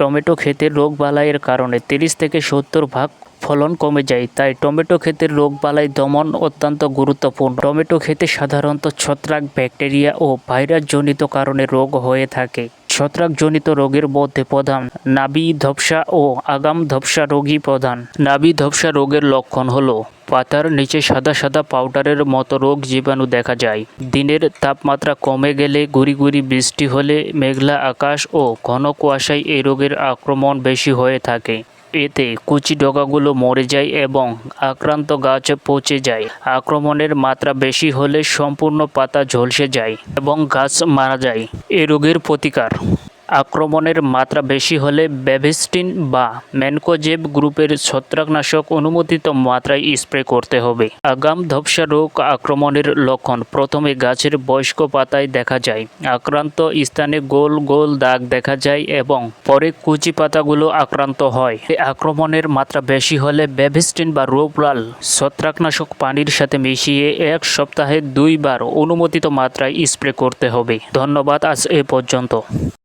Tomato ক্ষেতের রোগবালাইয়ের কারণে তিরিশ থেকে সত্তর ভাগ ফলন কমে যায়, তাই টমেটো ক্ষেতের রোগবালাই দমন অত্যন্ত গুরুত্বপূর্ণ। টমেটো ক্ষেতে সাধারণত ছত্রাক, ব্যাকটেরিয়া ও ভাইরাসজনিত কারণে রোগ হয়ে থাকে। ছত্রাকজনিত রোগের মধ্যে প্রধান। নাবি ধপসা ও আগাম ধপসা রোগী প্রধান। নাবি ধপসা রোগের লক্ষণ হলো, পাতার নিচে সাদা সাদা পাউডারের মতো রোগ জীবাণু দেখা যায়। দিনের তাপমাত্রা কমে গেলে গুড়ি গুড়ি বৃষ্টি হলে মেঘলা আকাশ ও ঘন কুয়াশায় এই রোগের আক্রমণ বেশি হয়ে থাকে। এতে কুচি ডগাগুলো মরে যায় এবং আক্রান্ত গাছ পচে যায়। আক্রমণের মাত্রা বেশি হলে সম্পূর্ণ পাতা ঝলসে যায় এবং গাছ মারা যায়। এ রোগের প্রতিকার। আক্রমণের মাত্রা বেশি হলে ব্যাভিস্টিন বা ম্যানকোজেব গ্রুপের ছত্রাকনাশক অনুমোদিত মাত্রায় স্প্রে করতে হবে। আগাম ধপসা রোগ আক্রমণের লক্ষণ প্রথমে গাছের বয়স্ক পাতায় দেখা যায়, আক্রান্ত স্থানে গোল গোল দাগ দেখা যায় এবং পরে কুচি পাতাগুলো আক্রান্ত হয়। আক্রমণের মাত্রা বেশি হলে ব্যাভিস্টিন বা রোবলাল ছত্রাকনাশক পানির সাথে মিশিয়ে এক সপ্তাহে দুইবার অনুমোদিত মাত্রায় স্প্রে করতে হবে। ধন্যবাদ, আজ এ পর্যন্ত।